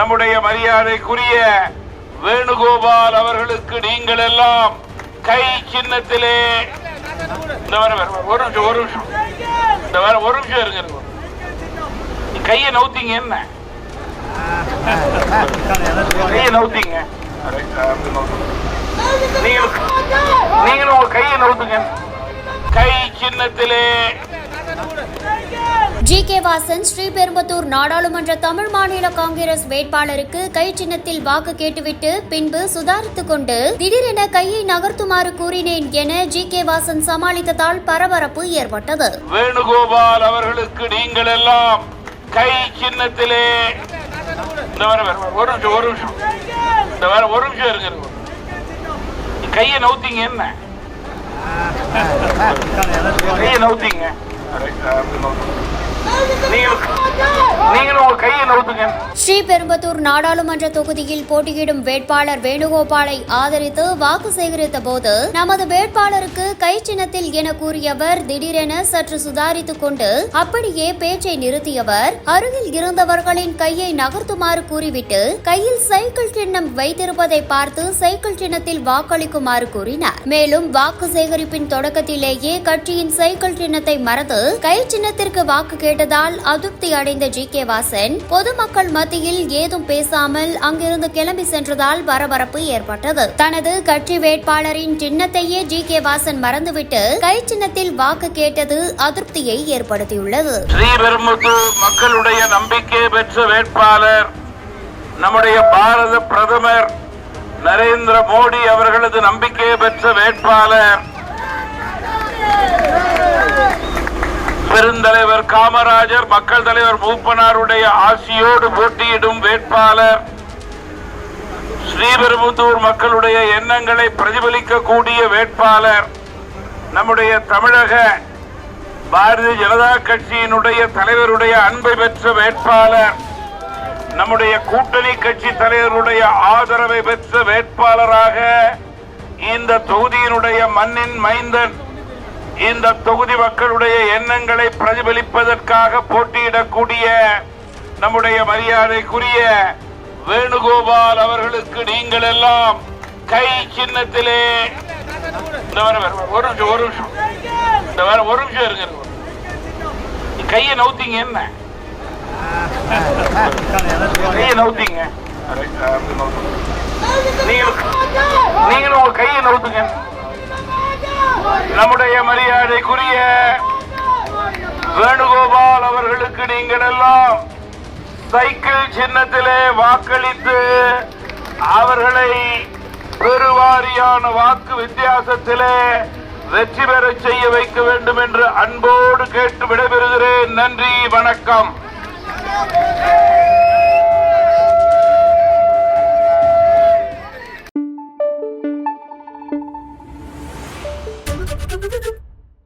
நம்முடைய மரியாதைக்குரிய வேணுகோபால் அவர்களுக்கு நீங்கள் எல்லாம் கை சின்னத்திலே இந்த வர ஒரு நிமிஷம் ஒரு நிமிஷம். இந்த வர ஒரு நிமிஷம் இருங்க கையை நவுத்தீங்க என்ன? கையை நவுத்தீங்க. நீங்களும் நீங்களும் உங்க கையை நவுத்துங்க. கை சின்னத்திலே ஜி கே வாசன் ஸ்ரீபெரும்புதூர் நாடாளுமன்ற தமிழ் மாநில காங்கிரஸ் வேட்பாளருக்கு கை சின்னத்தில் வாக்கு கேட்டுவிட்டு பின்பு சுதாரித்துக் கொண்டு திடீரென கையை நகர்த்துமாறு கூறினேன் என ஜி கே வாசன் சமாளித்ததால் பரபரப்பு ஏற்பட்டது. வேணுகோபால் அவர்களுக்கு நீங்கள் எல்லாம் கை சின்னத்திலே ஒரு நிமிஷம் ஒரு நிமிஷம். இந்த வர ஒரு நிமிஷம் இருங்க. கையை நவுத்தீங்க என்ன? கையை நவுத்தீங்க. நீங்களும் ஸ்ரீ பெரும்பத்தூர் நாடாளுமன்ற தொகுதியில் போட்டியிடும் வேட்பாளர் வேணுகோபாலை ஆதரித்து வாக்கு சேகரித்த போது நமது வேட்பாளருக்கு கை சின்னத்தில் என கூறியவர் திடீரென சற்று சுதாரித்துக் கொண்டு அப்படியே பேச்சை நிறுத்தியவர் அருகில் இருந்தவர்களின் கையை நகர்த்துமாறு கூறிவிட்டு கையில் சைக்கிள் சின்னம் வைத்திருப்பதை பார்த்து சைக்கிள் சின்னத்தில் வாக்களிக்குமாறு கூறினார். மேலும் வாக்கு சேகரிப்பின் தொடக்கத்திலேயே கட்சியின் சைக்கிள் சின்னத்தை மறந்து கை சின்னத்திற்கு வாக்கு கேட்டதால் அதிருப்தி அடைந்த ஜி கே வாசன் பொதுமக்கள் மத்தியில் ஏதும் பேசாமல் அங்கிருந்து கிளம்பி சென்றதால் பரபரப்பு ஏற்பட்டது. தனது கட்சி வேட்பாளரின் சின்னத்தையே ஜி. கே. வாசன் மறந்துவிட்டு கை சின்னத்தில் வாக்கு கேட்டது அதிருப்தியை ஏற்படுத்தியுள்ளது. ஸ்ரீபெரும்புத்தூர் மக்களுடைய நம்பிக்கை பெற்ற வேட்பாளர் நம்முடைய பாரத பிரதமர் நரேந்திர மோடி அவர்களது நம்பிக்கை பெற்ற வேட்பாளர் பெருந்தலைவர் காமராஜர் மக்கள் தலைவர் மூப்பனாருடைய ஆசியோடு போட்டியிடும் வேட்பாளர். ஸ்ரீபெரும்புத்தூர் மக்களுடைய எண்ணங்களை பிரதிபலிக்கக்கூடிய வேட்பாளர். நம்முடைய தமிழக பாரதிய ஜனதா கட்சியினுடைய தலைவருடைய அன்பை பெற்ற வேட்பாளர். நம்முடைய கூட்டணி கட்சி தலைவருடைய ஆதரவை பெற்ற வேட்பாளராக இந்த தொகுதியினுடைய மண்ணின் மைந்தன் இந்த தொகுதி மக்களுடைய எண்ணங்களை பிரதிபலிப்பதற்காக போட்டியிடக்கூடிய நம்முடைய மரியாதைக்குரிய வேணுகோபால் அவர்களுக்கு நீங்கள் எல்லாம் கை சின்னத்திலே. இந்த வர ஒரு நிமிஷம் ஒரு நிமிஷம். இந்த வர ஒரு நிமிஷம் இருங்க. கையை நவுத்தீங்க என்ன? கையை நவுத்தீங்க. நீங்களும் நீங்களும் உங்க கையை நவுத்துங்க. நம்முடைய மரியாதைக்குரிய வேணுகோபால் அவர்களுக்கு நீங்கள் எல்லாம் சைக்கிள் சின்னத்திலே வாக்களித்து அவர்களை பெருவாரியான வாக்கு வித்தியாசத்திலே வெற்றி பெறச் செய்ய வைக்க வேண்டும் என்று அன்போடு கேட்டு விடைபெறுகிறேன். நன்றி வணக்கம்.